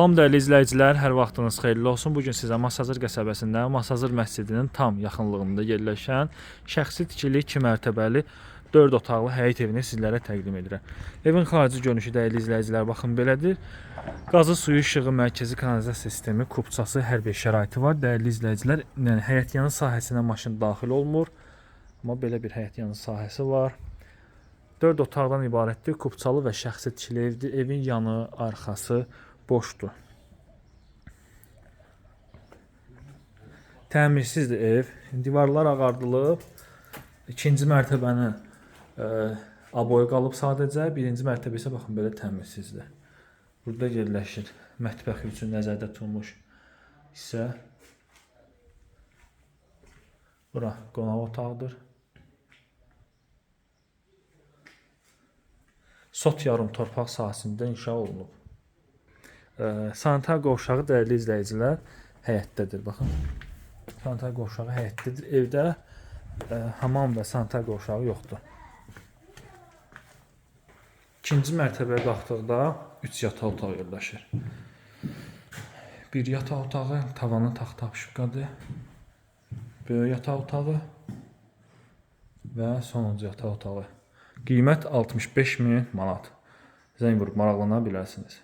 Salam dəyərli izləyicilər, hər vaxtınız xeyirli olsun. Bu gün sizə Masazır qəsəbəsində Masazır məscidinin tam yaxınlığında yerləşən şəxsi tikili 2 mərtəbəli 4 otaqlı həyət evini sizlərə təqdim edirəm. Evin xarici görünüşü dəyərli izləyicilər baxın belədir. Qazı suyu, işığı, mərkəzi kanalizasiya sistemi, kupçası, hər bir şəraiti var. Dəyərli izləyicilər, yəni həyət yanı sahəsinə maşın daxil olmur. Amma belə bir həyət yanı sahəsi var. 4 otaqdan ibarətdir. Kupçalı və şəxsi tikili evdir. Evin yanı, arxası boşdur. Təmirsizdir ev. Divarlar ağardılıb. İkinci mərtəbənin e, aboyu qalıb sadəcə. Birinci mərtəbə isə baxın belə təmirsizdir. Burada yerləşir mətbəx üçün nəzərdə tutulmuş hissə. Bura qonaq otağıdır. Sot yarım torpaq sahəsində inşa olunub. Sanitar qovşağı dəyərli izləyicilər həyətdədir. Baxın. Sanitar qovşağı həyətdədir. Evdə e, hamam və sanitar qovşağı yoxdur. İkinci mərtəbəyə qalxdıqda 3 yataq otağı yerləşir. Bir yataq otağı, tavanı taxta apşıqadır. Böyük yataq otağı və sonuncu yataq otağı. Qiymət 65 min manat. Zəng vurub maraqlana bilərsiniz.